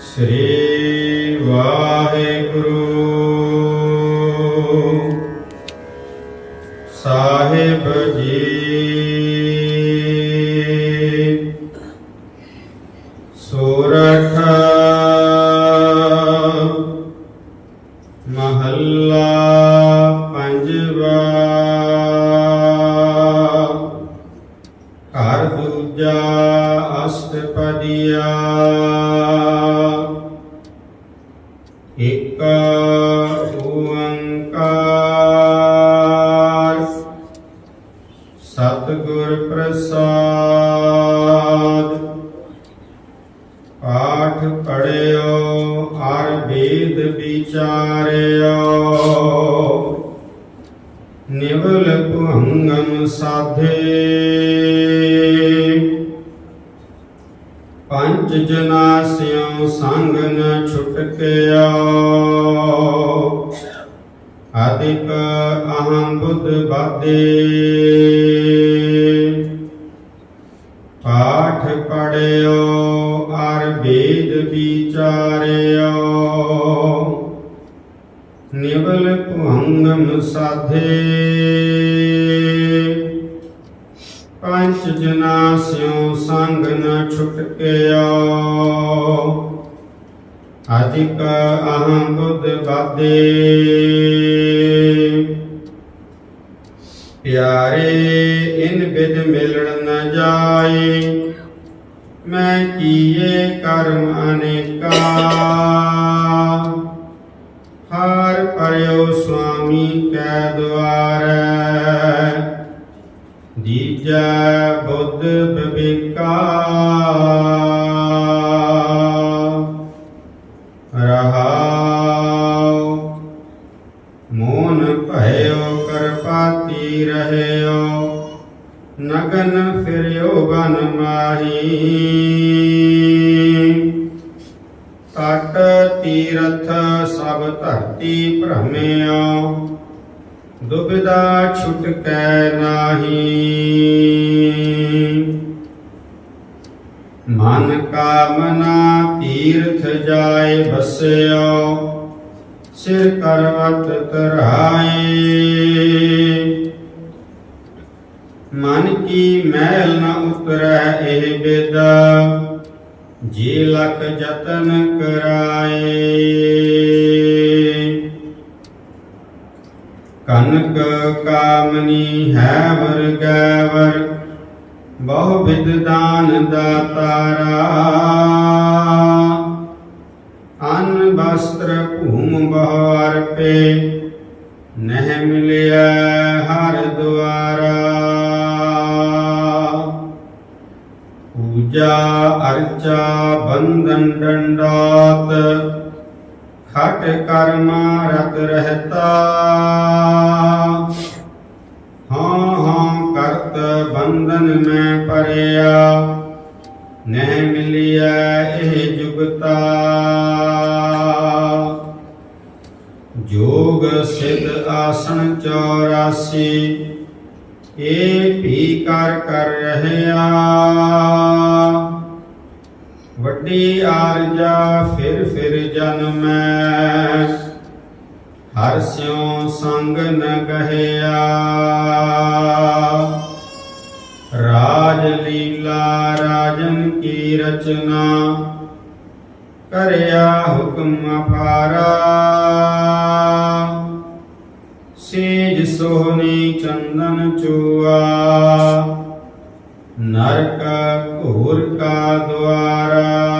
ਸ੍ਰੀ ਵਾਹਿਗੁਰੂ। ਸਾਹਿਬ ਜੀ। ਸੋਰਠ। ਮਹੱਲਾ ਪੰਜਵਾ। ਘਰ ਦੂਜਾ ਅਸ਼ਟਪਦੀਆ। ਸਤਿਗੁਰ ਪ੍ਰਸਾਦ ਪਾਠ ਪੜਿਓ, ਹਰ ਵੇਦ ਵਿਚਾਰਿਓ। ਨਿਵਲ ਭੰਗਮ ਸਾਧੇ। ਪੰਜ ਜਨਾਸਿਓ ਸੰਗ ਨ ਛੁਟਕਿਓ। ਆਦਿਕ ਅਹੰ ਬੁੱਧ ਬਾਦੇ। ਪਾਠ ਪੜਿਓ, ਅਰ ਵੇਦ ਵਿਚਾਰਿਓ। ਨਿਵਲ ਭੰਗਮ ਸਾਧੇ। ਪੰਚ ਜਨਾਸਿਓ ਸੰਗ ਨ ਛੁਟਕਿਓ। ਅਧਿਕ ਅਹੰ ਬੁੱਧ ਬਾਦੇ ਪਿਆਰੇ ਇਨ ਬਿਦ ਮਿਲਣ ਨ ਜਾਏ ਮੈਂ ਕੀਏ ਕਰਮ ਅਨੇਕਾ ਹਰ ਪਰਿਓ ਸੁਆਮੀ ਕੈ ਦੁਆਰੈ ਦੀਜੈ ਬੁੱਧ ਬਿਬੇਕਾ ਰਹਾਉ ਮੋਨ ਭਇਓ, ਕਰਪਾਤੀ ਰਹਿਓ। ਨਗਨ ਫਿਰਿਓ, ਬਨ ਮਾਹੀ। ਤਟ ਤੀਰਥ ਸਭ ਧਰਤੀ ਭ੍ਰਮਿਓ। ਦੁਬਿਧਾ ਛੁਟਕੈ ਨਾਹੀ। ਮਨ ਕਾਮਨਾ ਤੀਰਥ ਜਾਏ ਬਸਿਓ ਸਿਰ ਕਰਵਤ ਧਰਾਏ ਮਨ ਕੀ ਮਹਿਲ ਨ ਉਤਰੈ ਇਹ ਬਿਦ, ਜੀ ਲਖ ਜਤਨ ਕਰਾਏ। ਕਨਕ ਕਾਮਨੀ ਹੈ ਵਰ ਗੈਵਰ ਬਹੁ ਵਿਦ ਦਾਨ ਦਾਤਾਰਾ। ਅਨ ਵਸਤਰ ਭੂਮ ਬਹੁ ਅਰਪੇ ਨਹਿ ਮਿਲਿਆ ਹਰ ਦੁਆਰਾ। ਪੂਜਾ ਅਰਚਾ ਬੰਦਨ ਡੰਡਾਤ, ਖਟ ਕਰਮਾ ਰਤ ਰਹਤਾ ਹਾਂ ਹਾਂ ਕਰਤ ਬੰਧਨ ਮੈਂ ਪਰਿਆ ਨਹਿ ਮਿਲਿਆ ਇਹ ਜੁਗਤਾ। ਜੋਗ ਸਿਧ ਆਸਣ 84 ਇਹ ਵੀ ਕਰ ਕਰ ਰਹਿਆ। ਵੱਡੀ ਆਰਜਾ ਫਿਰ ਫਿਰ ਜਨਮੈ ਹਰ ਸਿਉ ਸੰਗ ਨ ਗਹਿਆ। ਰਾਜਨ ਕੀ ਰਚਨਾ? ਕਰਿਆ ਹੁਕਮ ਅਪਾਰਾ। ਸੇਜ ਸੋਹਣੀ ਚੰਦਨ ਚੂਆ। ਨਰਕ ਘੋਰ ਕਾ ਦੁਆਰਾ।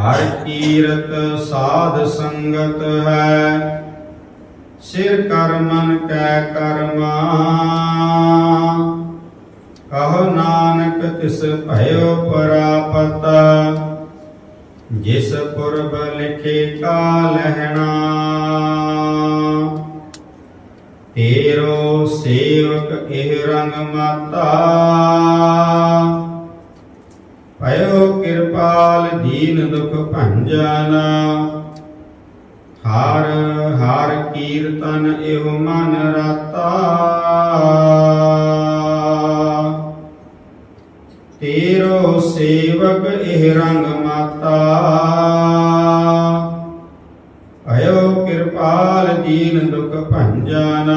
ਹਰ ਕੀਰਤ ਸਾਧ ਸੰਗਤ ਹੈ। ਸਿਰ ਕਰਮਨ ਕੈ ਕਰਮਾ। ਕਹੋ ਨਾਨਕ ਤਿਸ ਭਇਓ ਪਰਾਪਤ, ਜਿਸ ਪੁਰਬ ਲਿਖੇ ਕਾ ਲਹਿਣਾ। ਤੇਰੋ ਸੇਵਕ ਇਹ ਰੰਗ ਮਾਤਾ। ਭਇਓ ਕਿਰਪਾਲ ਦੀਨ ਦੁਖ ਭੰਜਨ। ਹਰ ਹਰ ਕੀਰਤਨ ਇਹੋ ਮਨ ਰਤਾ। ਤੇਰੋ ਸੇਵਕ ਇਹ ਰੰਗ ਮਾਤਾ। ਭਇਓ ਕਿਰਪਾਲ ਦੀਨ ਦੁਖ ਭੰਜਨ।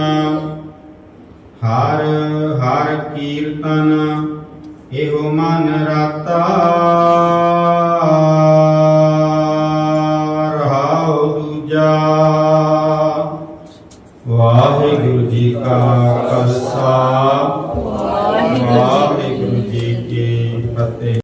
ਹਰ ਹਰ ਕੀਰਤਨ ਇਹੋ ਮਨ ਰਾਤਾ। ਦੂਜਾ ਵਾਹਿਗੁਰੂ ਜੀ ਕਾ ਖਾਲਸਾ।